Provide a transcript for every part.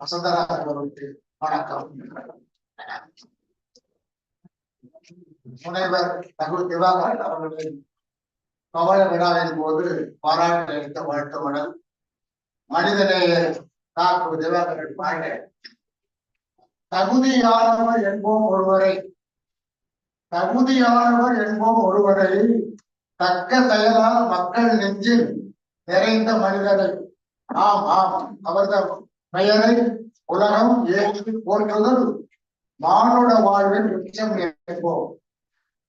வசந்தரா அவர்களுக்கு வணக்கம். முனைவர் தகுதி திவாகரன் அவர்களின் கவல விழாவின் போது பாராட்டு அளித்த வாழ்த்துமடல் மனிதநேயர் தாக்கு திவாகரன் பாட தகுதியானவர் என்போம் ஒருவரை. தகுதியானவர் என்போம் ஒருவரை. தக்க செயலால் மக்கள் நெஞ்சில் நிறைந்த மனிதரை ஆம் ஆம் அவர்தான். பெயரை உலகம் ஏற்றி போற்றுதல். மானுட வாழ்வின் உச்சம் என்போம்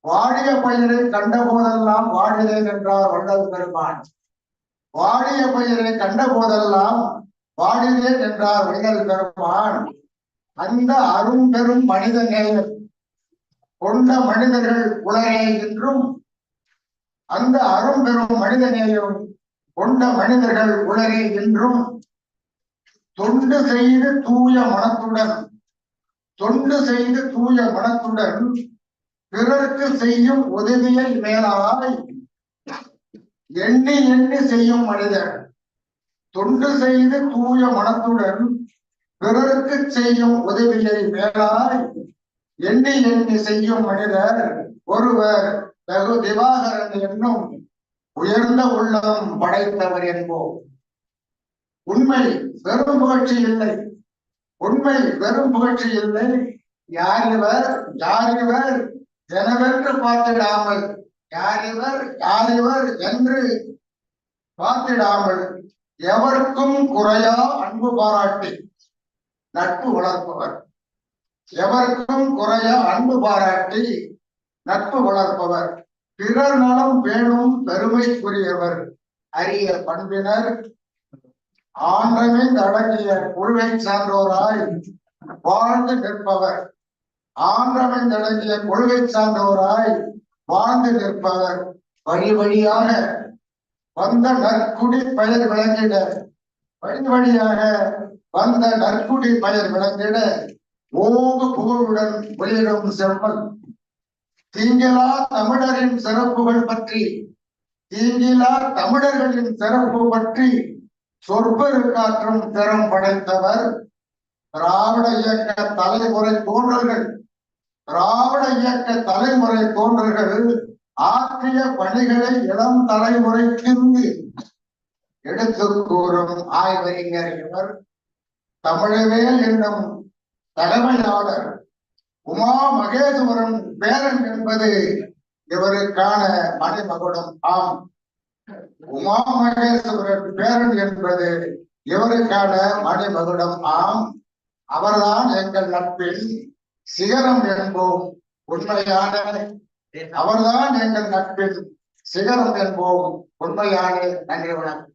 வாடிய பயிரை கண்ட போதெல்லாம் வாடினேன் என்றார் வள்ளல் பெருமான். வாடிய பயிரை கண்ட போதெல்லாம் வாடினேன் என்றார் வள்ளல் பெருமான். அந்த அரும்பெரும் மனித நேயம் கொண்ட மனிதர்கள் உலகே என்றும் அந்த அரும்பெரும் மனித நேயம் கொண்ட மனிதர்கள் உலகே என்றும் தொண்டு செய்து தூய மனத்துடன் தொண்டு செய்து தூய மனத்துடன் பிறருக்கு செய்யும் உதவியை மேலாய் எண்ணி எண்ணி செய்யும் மனிதர். தொண்டு செய்து தூய மனத்துடன் பிறருக்கு செய்யும் உதவியை மேலாய் எண்ணி எண்ணி செய்யும் மனிதர் ஒருவர் வெகு திவாகரன் என்னும் உயர்ந்த உள்ளம் படைத்தவர் என்போம். உண்மை வெறும் புகழ்ச்சி இல்லை. உண்மை வெறும் புகழ்ச்சி இல்லை. யார் இவர் யார் இவர் எனவென்று பார்த்திடாமல் யார் இவர் யார் இவர் என்று பார்த்திடாமல் எவருக்கும் குறையா அன்பு பாராட்டி நட்பு வளர்ப்பவர். எவருக்கும் குறையா அன்பு பாராட்டி நட்பு வளர்ப்பவர். பிறர் நலம் பேணும் பெருமைக்குரியவர். அரிய பண்பினர் ஆண்டமின் அடங்கிய குழுவை சார்ந்தோராய் வாழ்ந்து நிற்பவர். ஆண்டமின் அடங்கிய குழுவை சார்ந்தோராய் வாழ்ந்து நிற்பவர். வழி வழியாக வந்த நற்குடி பெயர் விளங்கிட. வழி வழியாக வந்த நற்குடி பெயர் விளங்கிட. ஓங்கு புகழுடன் வெளியிடும் செம்மல் தீங்கிலா தமிழரின் சிறப்புகள் பற்றி. தீங்கிலா தமிழர்களின் சிறப்பு பற்றி சொற்பெருக்காற்றும் திறம் படைத்தவர் திராவிட இயக்க தலைமுறை தோன்றல்கள். திராவிட இயக்க தலைமுறை தோன்றல்கள் ஆற்றிய பணிகளை இளம் தலைமுறைக்கு எடுத்து கூறும் ஆய்வறிஞர் இவர் தமிழவேல் என்னும் தலைமையாளர் உமா மகேஸ்வரன் பேரன் என்பது இவருக்கான மணிமகுடம். ஆம். உமா மகேஸ்வரர் பேரன் என்பது இவருக்கான மணிமகுடம் ஆம். அவர்தான் எங்கள் நட்பின் சிகரம் என்போம். உண்மையான அவர்தான் எங்கள் நட்பின் சிகரம் என்போம். உண்மையான நன்றி வணக்கம்.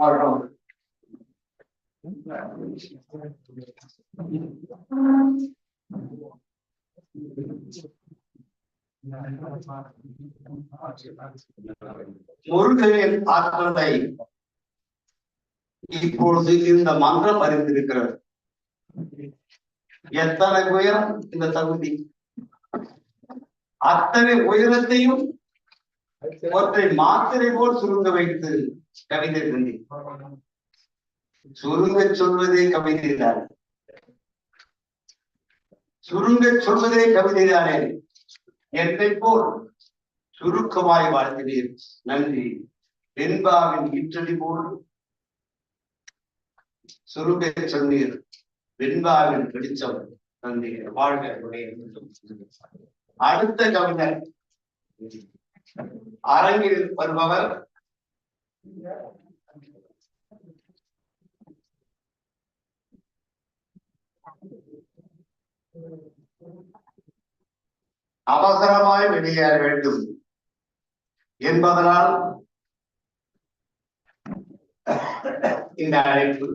ஆமா முருகனின் ஆற்றலை இப்பொழுது இந்த மன்றம் அறிந்திருக்கிறது. எத்தனை உயரம் இந்த தகுதி? அத்தனை உயரத்தையும் ஒற்றை மாத்திரை போல் சுருங்க வைத்து கவிதை தந்தி சுருங்க சொல்வதே கவிதை தான் சுருங்க சொல்வதே கவிதை தானே என்னை போல் சுருக்கமாய் வாழ்த்தினீர் நன்றி. வெண்பாவின் ஈற்றடி போல் சுருங்க சொன்னீர். வெண்பாவின் வெளிச்சம். நன்றி. வாழ்க அடுத்த கவிஞர் அரங்கில் வருபவர் அவசரமாய் வெளியேற வேண்டும் என்பதனால் இந்த அழைப்பு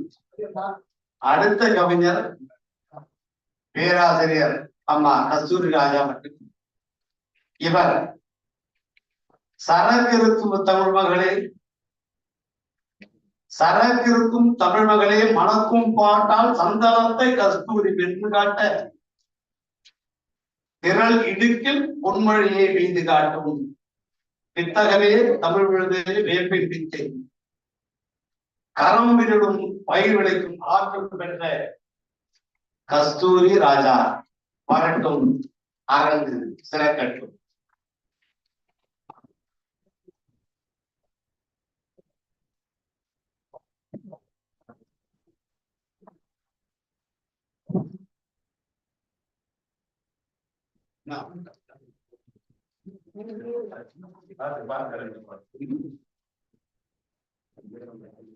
அடுத்த கவிஞர் பேராசிரியர் அம்மா கஸ்தூரி ராஜா மட்டும் இவர் சரக்கிருக்கும் தமிழ் மகளே சரக்கிருக்கும் தமிழ் மகளே மணக்கும் பாட்டால் சந்தனத்தை கஸ்தூரி வென்று காட்ட. திரள் இடுக்கில் பொன்மொழியை வீந்து காட்டும். இத்தகவே தமிழ் விழுது வேப்பின் பிச்சை. கரம் விரிடும் பயிர் விளைக்கும் ஆற்றல் பெற்ற கஸ்தூரி ராஜா. வரட்டும் அரங்கு சிறக்கட்டும்.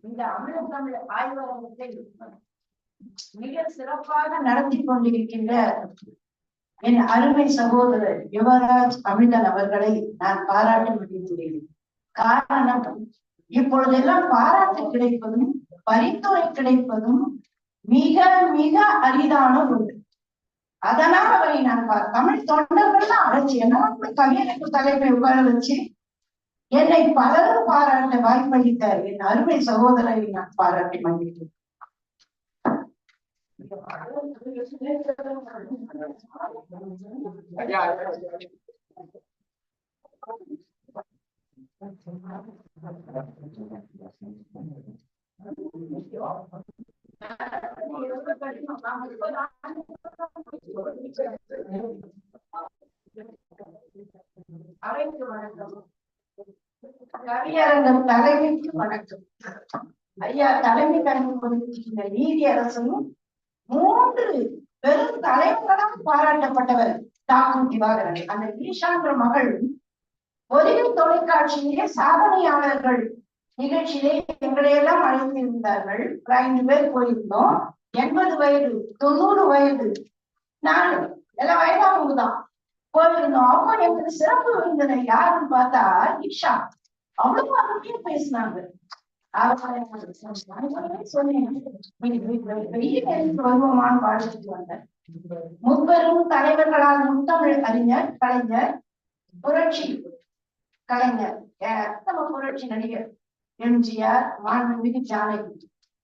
இந்த அமிர்தமிழ் ஆய்வகத்தை மிக சிறப்பாக நடத்தி கொண்டிருக்கின்ற என் அருமை சகோதரர் யுவராஜ் அமிர்தன் அவர்களை நான் பாராட்ட முடிந்துள்ளேன் காரணம் இப்பொழுதெல்லாம் பாராட்டு கிடைப்பதும் பரிந்துரை கிடைப்பதும் மிக மிக அரிதான ஒன்று. அதனால் அவரை நான் தமிழ் தொண்டர்கள்லாம் அழைச்சி என்ன கவியனுக்கு தலைமை உட்கார வச்சு என்னை பலரும் பாராட்ட வாய்ப்பளித்த என் அருமை சகோதரரை நான் பாராட்டி மகிழ்கிறேன். அவைக்கு வணக்கம். கவியரங்கம் தலைமைக்கு வணக்கம். ஐயா தலைமை கணக்கு கொண்டிருக்கின்ற நீதி அரசனும் மூன்று பெரும் தலைவர்களால் பாராட்டப்பட்டவர் தாக்கும் திவாகரன். அந்த ஈஷான்ற மகள் பொதிகை தொலைக்காட்சியிலே சாதனையாளர்கள் நிகழ்ச்சியிலே எங்களையெல்லாம் அழைத்திருந்தார்கள். ஒரு ஐந்து பேர் போயிருந்தோம். எண்பது வயது தொண்ணூறு வயது. நான் எல்லாம் வயதானவங்க தான் போயிருந்தோம். அவங்க எனக்கு சிறப்பு விருந்தினர் யாருன்னு பார்த்தா ஈஷா அவ்வளவு அருமையா பேசினாங்க. வருவோமான்னு வாழ்த்துட்டு வந்தேன். முப்பெரும் தலைவர்களால் முத்தமிழ் அறிஞர் கலைஞர் புரட்சி கலைஞர். அஹ் நம்ம புரட்சி நடிகர். எம்ஜிஆர் மாண்புமிகு ஜானகி.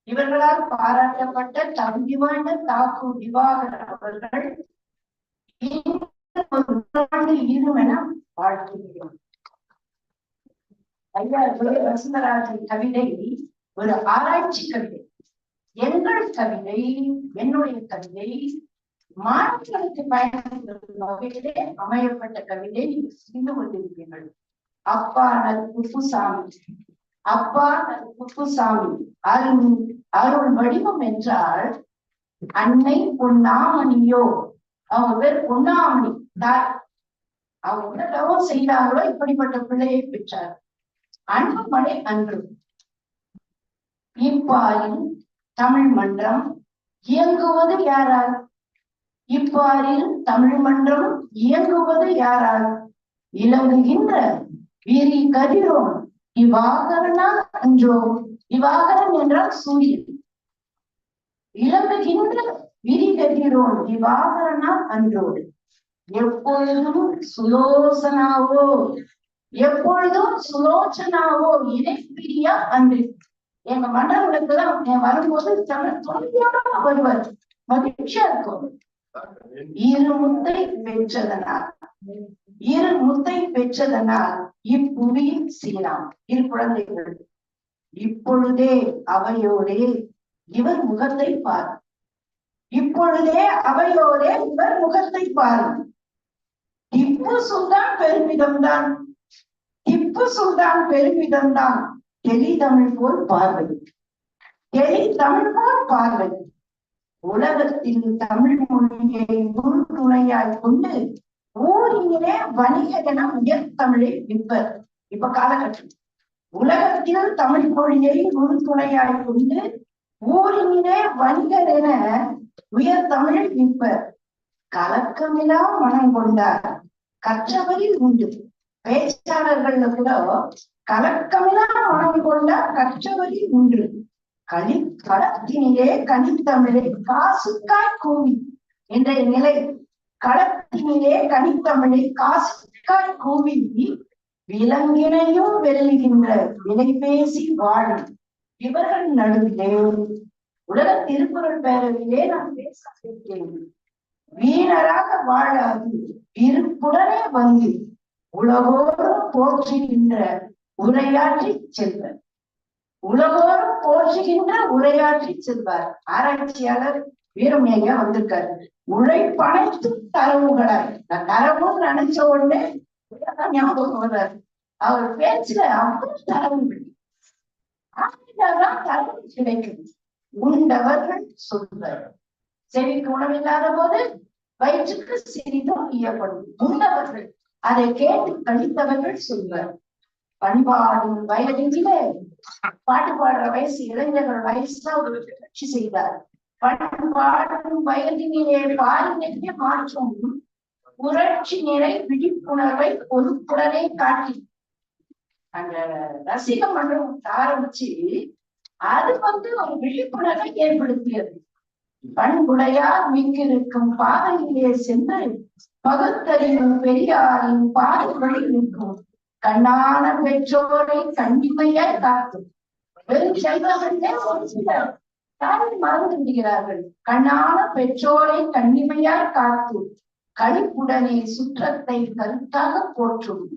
இவர்களால் பாராட்டப்பட்ட தகுதிவாய்ந்த தாக்கு திவாகர் அவர்கள் இன்னும் என வாழ்த்துகிறோம். ஐயா வசந்தராஜன் கவிதை ஒரு ஆராய்ச்சி கவிதை. எங்கள் கவிதை என்னுடைய கவிதை மாணவர்களுக்கு பயன்படுத்தும் வகையிலே அமையப்பட்ட கவிதை நீங்கள் செய்து கொண்டிருக்கிறீர்கள் அப்பா நல் குப்புசாமி. அப்பா நல் குப்புசாமி அருள் அருள் வடிவம் என்றால் அன்னை பொன்னாமணியோ? அவங்க பேர் பொன்னாமணி. தாய் அவங்க என்ன தவம் செய்தார்களோ இப்படிப்பட்ட பிள்ளையை பெற்றார். அன்பு அன்று. இப்பாரின் தமிழ் மன்றம் இயங்குவது யாரால்? இப்பாரில் தமிழ் மன்றம் இயங்குவது யாரால்? இலங்குகின்ற விரி கதிரோன் இவ்வாகரனா என்றோம் இவாகரன் என்றால் சூரியன். இலங்குகின்ற விரி கதிரோன் இவாகரனா அன்றோடு. எப்பொழுதும் சுலோசனாவோ எப்பொழுதும் சுலோச்சனாவோ இணைப்பிரியா அன்று. எங்க மன்னர்களுக்கு என் வரும்போது தமிழ் துணையோட வருவார். மகிழ்ச்சியா இருக்கும். இரு முத்தை பெற்றதனால். இரு முத்தை பெற்றதனால் இப்புவியில் சீராம். இரு குழந்தைகள். இப்பொழுதே அவையோரே இவர் முகத்தை பார். இப்பொழுதே அவையோரே இவர் முகத்தை பார். திப்பு சுல்தான் பெருமிதம்தான் திப்பு சுல்தான் பெருமிதம்தான் தெளிதமிழ் போல் பார்வை. எலி தமிழ்போல் பார்வை. உலகத்தில் தமிழ் மொழியை உறுதுணையாய் கொண்டு ஊரிலே வணிக என உயர் தமிழை விற்பர் இப்ப காலகட்டம். உலகத்தில் தமிழ் மொழியை உறுதுணையாய் கொண்டு ஊரிலே வணிகர் என உயர் தமிழ் நிற்பர். கலக்கமிலா மனம் கொண்டார். கற்றவரில் உண்டு. பேச்சாளர்கள்ல கூட கலக்கமிலா மனம் கொண்டார் கற்றவரில் உண்டு. களி களத்தினிலே கனித்தமிழை காசுக்காய் கூவி என்ற நிலை. களத்தினிலே கனித்தமிழை காசுக்காய் கூவி விலங்கினையும் வெல்லுகின்ற வினை பேசி வாழும் இவர்கள் நடுவிலே உலக திருக்குறள் பேரவையிலே நான் பேச கேட்கிறேன் வீணராக வாழாது இருப்புடனே வந்து உலகோரும் போற்றுகின்ற உரையாற்றி செல்வர். உலகோரும் போற்றுகின்ற உரையாற்றி செல்வார். ஆராய்ச்சியாளர் வீரமேகா வந்திருக்காரு. உழைப்பனைத்தும் தரவுகளாய். நான் தரவுன்னு நினைச்ச உடனே ஞாபகம் வர்றாரு அவர் பேச்சுல அவ்வளவு தரவு உண்டவர்கள் சொல்வர் செவிக்கு உணவில்லாத போது வயிற்றுக்கு சிறிதும் இயப்படும் உண்டவர்கள் அதை கேட்டு கழித்தவர்கள் சொல்வர் பண்பாடும் வயதிலே பாட்டு பாடுற வயசு இளைஞர்கள் வயசுல ஒரு கட்சி செய்தார் பண்பாடும் வயதினிலே பாலினத்தை மாற்றம் புரட்சி நிறை விழிப்புணர்வை பொதுப்புடனே காட்டி. அந்த ரசிக மன்றம் ஆரம்பிச்சு அது வந்து ஒரு விழிப்புணர்வை ஏற்படுத்தியது. பண்புடையார் மிங்கிருக்கும் பாதையிலே சென்று பகுத்தறிவும் பெரியாரின் பாதைகளை நிற்கும். கண்ணான பெற்றோரை கண்டிமையாய் காக்கும் வெறும் செல்வர்களே ஒரு சிலர் தானே மறந்து விடுகிறார்கள். கண்ணான பெற்றோரை கண்ணிமையாய் காத்து கழிப்புடனே சுற்றத்தை கருத்தாக போற்றும்.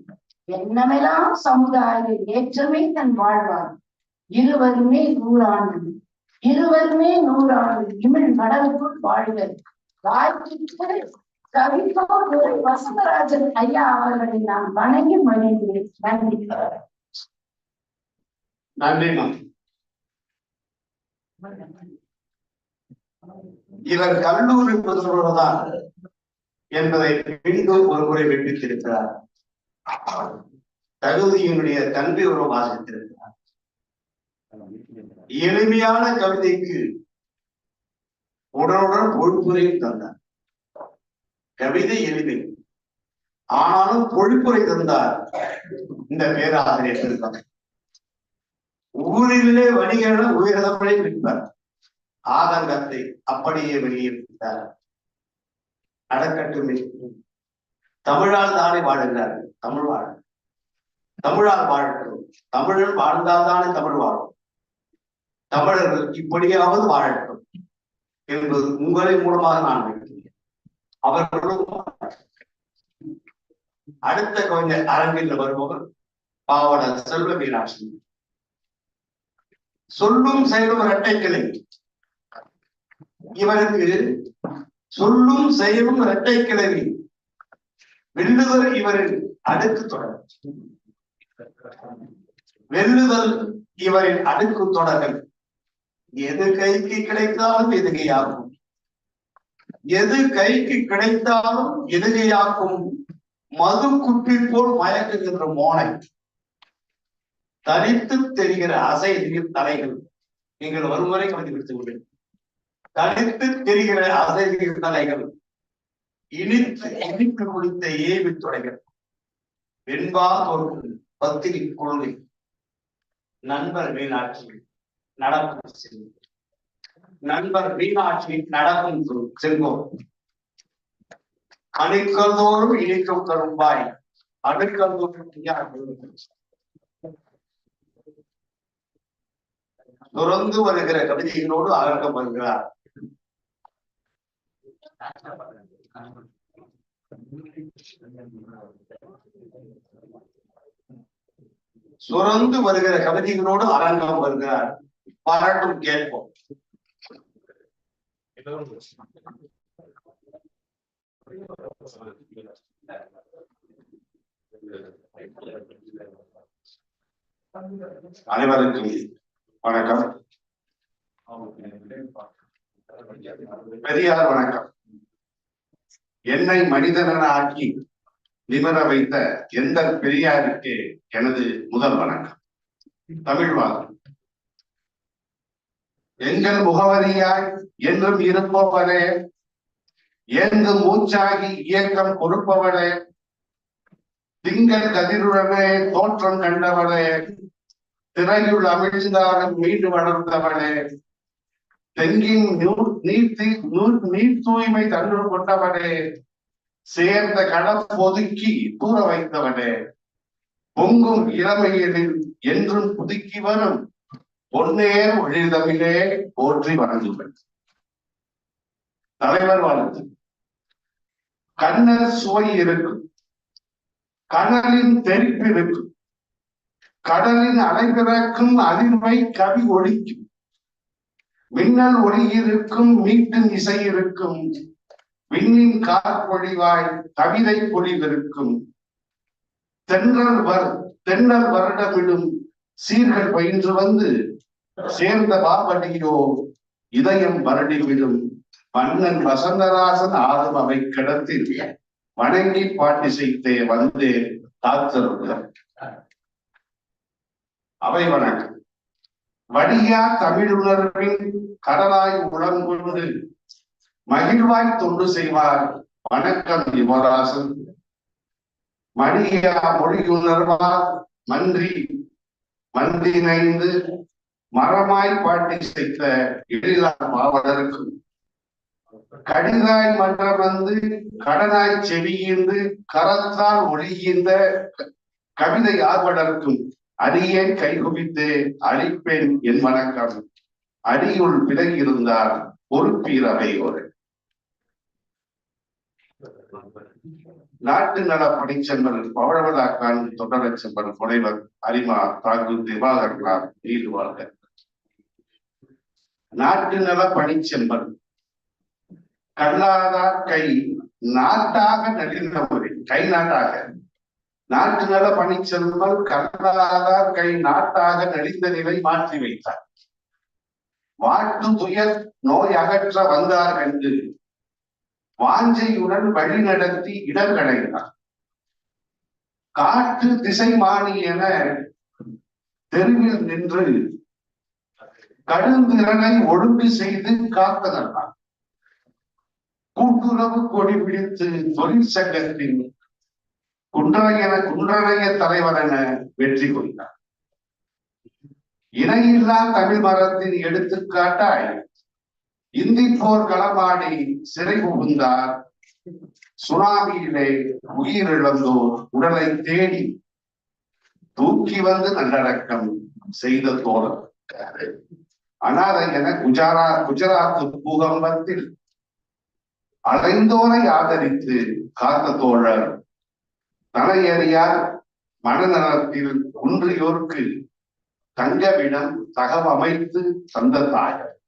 என்னமெல்லாம் சமுதாய ஏற்றமே தன் வாழ்வார்? இருவருமே நூறாண்டு. இருவருமே நூறாண்டு இமிழ் கடலுக்குள் வாழ்வர். வாழ்க்கைக்கு வசந்தராஜன் ஐயா அவர்களை நான் வணங்கி மகிழ்கிறேன் நன்றி. நன்றி இவர் கல்லூரி முதல்வர்தான். என்பதை மீண்டும் ஒரு முறை வெப்பித்திருக்கிறார் தகுதியினுடைய தன்மை ஒரு வாசித்திருக்கிறார். எளிமையான கவிதைக்கு உடனுடன் பொழுப்புரையும் தந்தார். கவிதை எளிமை. ஆனாலும் பொழிப்புரை தந்தார். இந்த பேராசிரியர் இருந்தார் ஊரிலே வணிகர்கள் உயர்தமிழை விற்பார். ஆதங்கத்தை அப்படியே வெளியே விட்டார் அடக்கட்டுமே தமிழால் தானே வாழுகிறார்கள் தமிழ் வாழ. தமிழால் வாழட்டும். தமிழன் வாழ்ந்தால் தானே தமிழ் வாழும். தமிழர்கள் இப்படியாவது வாழட்டும் என்பது உங்களின் மூலமாக நான் வைக்கிறேன். அவர்களும் அடுத்த கவிஞர் அரங்கில் வருபவர் பாவலர் செல்வ மீனாட்சி. சொல்லும் செயலும் இரட்டைக்கிளை இவருக்கு சொல்லும் செயலும் இரட்டை கிளவி வெல்லுதல் இவரின் அடுக்கு தொடர். வெல்லுதல் இவரின் அடுக்கு தொடர்கள். எது கைக்கு கிடைத்தாலும் எதுகையாகும்? எது கைக்கு கிடைத்தாலும் எதுகையாக்கும் மது குப்பி போல் மயக்குகின்ற மோனை. தனித்து தெரிகிற அசை தலைகள். நீங்கள் ஒருமுறை கவனித்து விடுங்கள் தனித்து தெரிகிற அசைகிற தலைகள் இனித்து இனித்து முடித்த ஏவி தொடைகள் வெண்பா தோற்கும் பத்திரி கொள்கை நண்பர் மீனாட்சி நடக்கும் நண்பர் மீனாட்சி நடக்கும் செல்வோம். அணுக்கந்தோறும் அணுக்கதோறும் இனிக்கும் கரும்பாய் அணுக்கந்தோறும் துறந்து வருகிற கவிதைகளோடு அகழ்கம் வருகிறார். சுரந்து வருகிற கவிதைகளோடு அரங்கம் வருகிறார். பாராட்டும் கேட்போம். அனைவருக்கும் வணக்கம். பெரியார் வணக்கம். என்னை மனிதனென ஆக்கி நிமர வைத்த எந்த பெரியாருக்கு எனது முதல் வணக்கம். தமிழ் வாழ் எங்கள் முகவரியாய் என்றும் இருப்பவரே ஏந்து மூச்சாகி இயக்கம் கொடுப்பவரே திங்கள் கதிருடனே தோற்றம் கண்டவளே திரையுள் அமிழ்ந்தாலும் மீண்டு வளர்ந்தவளே தெங்கின் நூ- நீர் நீர் தூய்மை தன்று கொண்டவனே சேர்ந்த கடம் ஒதுக்கி தூர வைத்தவனே பொங்கும் இளமையலில் என்றும் புதுக்கி வரும் பொன்னே ஒழிதமிழே போற்றி வணங்குவன் தலைவர் வாழ்த்து. கண்ணர் சுவை இருக்கும். கடலின் தெரிப்பு இருக்கும். கடலின் அலைபிறக்கும் அதிர்வை கவி ஒழிக்கும். மின்னல் ஒளி இருக்கும் மீட்டும் இசை இருக்கும். விண்ணின் காற்பொழிவாய் கவிதை பொழிவிருக்கும் தென்றல் வர் தென்னல் வருடமிடும் சீர்கள் பயின்று வந்து சேர்ந்த பாபடியோ இதயம் வருடிவிடும். மன்னன் வசந்தராசன் ஆறும் அவை கிடத்தில். வணங்கி பாட்டி செய்தே வந்தே காத்திருந்தார் அவை வணக்கம். வடியா தமிழுணர்வின் கடலாய் உழங்குவது மகிழ்வாய் தொண்டு செய்வார் வணக்கம் யுவராசன். மடியா மொழியுணர்வார் மன்றி. மந்தினைந்து மரமாய் பாட்டி செய்த எழிலா பாவலருக்கும் கடிதாய் மன்றம் வந்து கடனாய் செவியிந்து கரத்தால் ஒழிகின்ற கவிதை ஆர்வலருக்கும். அடியேன் கைகுவித்து அழிப்பேன் என் வணக்கம்? அடியுள் விலகி இருந்தார் பொறுப்பீரவை ஒரு நாட்டு நல பணிச்செம்பல் பவழவதாக்கான் தொடரச்செம்பல் கொடைவர் அரிமா தாங்கு திவாகர்லாம் நீடுவாங்க நாட்டு நல பணிச்செம்பல் கல்லாதார் கை நாட்டாக நடிந்தவரை கை நாட்டாக. நாட்டு நல பணிச்செல்வல் கண்ணாதார் கை நாட்டாக நடித்த நிலை மாற்றி வைத்தார். வாட்டு துயர் நோய் அகற்ற வந்தார் என்று வாஞ்சையுடன் வழி நடத்தி இடங்கடைந்தார் காட்டு திசை மாணி என தெருவில் நின்று கடுந்திறனை ஒழுங்கு செய்து காத்தனர். கூட்டுறவு கொடி பிடித்து தொழிற்சங்கத்தின் குன்றனையன குன்றனைய தலைவர் என வெற்றி கொண்டார். இணையில்லா தமிழ் மரத்தின் எடுத்துக்காட்டாய் இந்தி போர் களமாடி சிறை புகுந்தார். சுனாமியிலே உயிரிழந்தோர் உடலை தேடி தூக்கி வந்து நல்லடக்கம் செய்த தோழர் அனாதை என குஜரா குஜராத் பூகம்பத்தில் அலைந்தோரை ஆதரித்து காத்த தோழர் தலையறியார் மனநலத்தில் ஒன்றியோருக்கு தங்கவிடம் தகவமைத்து தந்த தாயர்.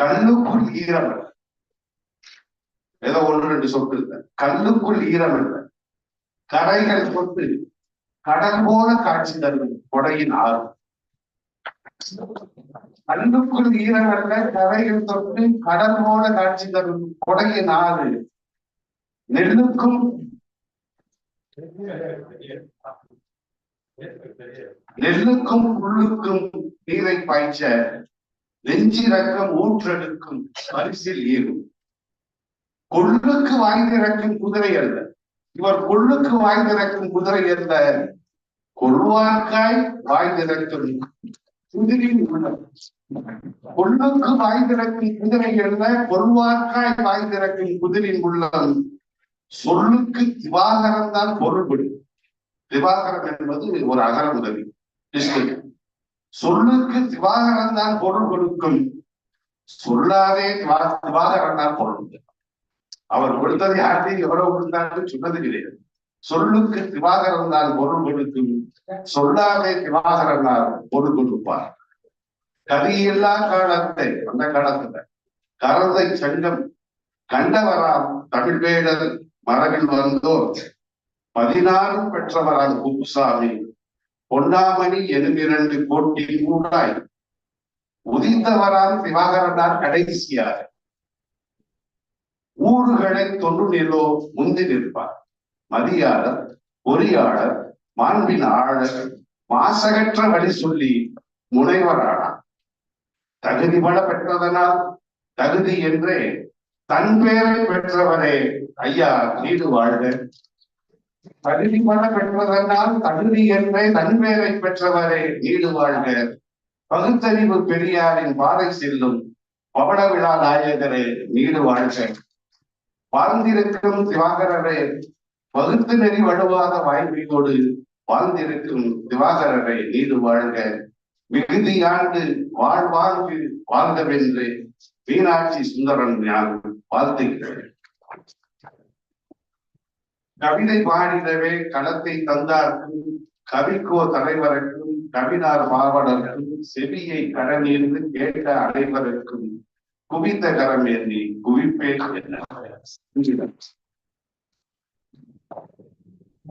கல்லுக்குள் ஈரம் ஏதோ ஒன்று ரெண்டு சொட்டு இல்லை. கல்லுக்குள் ஈரம் கரைகள் தொட்டு கடல் போல காட்சி தரும் கொடையின் ஆறு. கல்லுக்குள் ஈரம் அல்ல கரைகள் தொட்டு கடல் போல காட்சி தரும் கொடையின் ஆறு. நெல்லுக்கும் நெல்லுக்கும் உள்ளுக்கும் நீரை பாய்ச்ச நெஞ்சிறக்கம் ஊற்றெடுக்கும் பரிசில் ஈரும் கொள்ளுக்கு வாய்ந்திறக்கும் குதிரை அல்ல இவர் கொள்ளுக்கு வாய்ந்திறக்கும் குதிரை அல்ல கொள்வார்க்காய் வாய்ந்திறக்கும் குதிரின் உள்ளம் கொள்ளுக்கு வாய்ந்திறக்கும் குதிரை அல்ல கொள்வார்க்காய் வாய்ந்திறக்கும் குதிரின் உள்ளம் சொல்லுக்கு திவாகரம் தான் பொருள்படும் திவாகரம் என்பது ஒரு அகர உதவி சொல்லுக்கு திவாகரம் தான் பொருள் கொடுக்கும். சொல்லாதே திவாகரம் தான் பொருள். அவர் கொடுத்தது யார்ட்டையும் எவ்வளவு கொடுத்தாலும் சொன்னது கிடையாது. சொல்லுக்கு திவாகரம் தான் பொருள் கொடுக்கும். சொல்லாதே திவாகரம் தான் பொருள் கொடுப்பார். கதியெல்லா காலத்தை அந்த காலத்துல. கரந்தை சங்கம் கண்டவராம் தமிழ் வேடல் மரபில் வந்தோர் பதினாறு பெற்றவரான் குப்புசாமி பொன்னாமணி எனுமிரண்டு கோட்டி மூடாய் உதிந்தவரான் திவாகரனார் கடைசியாக. ஊறுகளை தொண்டு நிலோ முந்தி நிற்பார். மதியாளர் பொறியாளர் மாண்பின் ஆளர் மாசகற்ற வழி சொல்லி முனைவரானார். தகுதி பல பெற்றதனால் தகுதி என்றே தன் பெயரை பெற்றவரே ஐயா நீடு வாழ்க. தகுதி பல பெற்றதனால் தகுதி என்றே தன் பெற்றவரே நீடு வாழ்க. பகுத்தறிவு பெரியாரின் பாதை செல்லும் பவள விழா நாயகரே நீடு வாழ்க. வாழ்ந்திருக்கும் திவாகரரே வகுத்து நெறி வலுவாத வாய்மையோடு வாழ்ந்திருக்கும் திவாகரரை நீடு வாழ்க. மிகுதி ஆண்டு வாழ்வாங்கு வாழ்ந்தவென்று மீனாட்சி சுந்தரன் ஞான் வாழ்த்துகிறேன். கவிதை பாடினவே களத்தை தந்தார்க்கும் கவிக்கோ தலைவருக்கும் கவினார் மாவடர்க்கும் செவியை கடனிருந்து கேட்ட அனைவருக்கும் குவித்த கரம் எண்ணி குவிப்பேன் என்ன